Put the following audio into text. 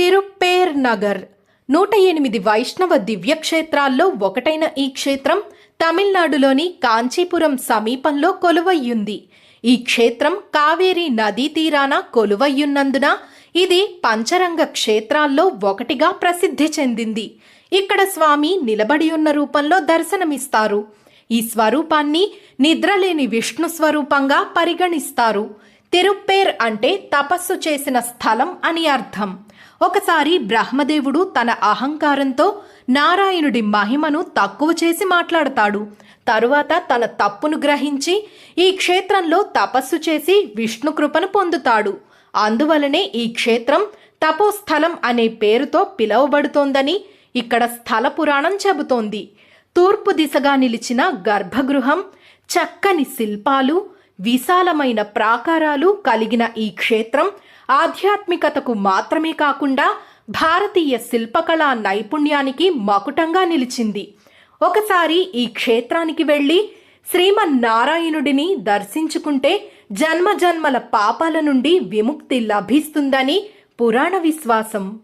తిరుప్పేర్ నగర్ నూట ఎనిమిది వైష్ణవ దివ్యక్షేత్రాల్లో ఒకటైన ఈ క్షేత్రం తమిళనాడులోని కాంచీపురం సమీపంలో కొలువయ్యుంది. ఈ క్షేత్రం కావేరీ నదీ తీరాన కొలువయ్యున్నందున ఇది పంచరంగ క్షేత్రాల్లో ఒకటిగా ప్రసిద్ధి చెందింది. ఇక్కడ స్వామి నిలబడి ఉన్న రూపంలో దర్శనమిస్తారు. ఈ స్వరూపాన్ని నిద్రలేని విష్ణు స్వరూపంగా పరిగణిస్తారు. తిరుప్పేర్ అంటే తపస్సు చేసిన స్థలం అని అర్థం. ఒకసారి బ్రహ్మదేవుడు తన అహంకారంతో నారాయణుడి మహిమను తక్కువ చేసి మాట్లాడతాడు. తరువాత తన తప్పును గ్రహించి ఈ క్షేత్రంలో తపస్సు చేసి విష్ణు కృపను పొందుతాడు. అందువలనే ఈ క్షేత్రం తపోస్థలం అనే పేరుతో పిలువబడుతోందని ఇక్కడ స్థల పురాణం చెబుతోంది. తూర్పు దిశగా నిలిచిన గర్భగృహం చక్కని శిల్పాలు విశాలమైన ప్రాకారాలు కలిగిన ఈ క్షేత్రం ఆధ్యాత్మికతకు మాత్రమే కాకుండా భారతీయ శిల్పకళా నైపుణ్యానికి మకుటంగా నిలిచింది. ఒకసారి ఈ క్షేత్రానికి వెళ్ళి శ్రీమన్నారాయణుడిని దర్శించుకుంటే జన్మజన్మల పాపాల నుండి విముక్తి లభిస్తుందని పురాణ విశ్వాసం.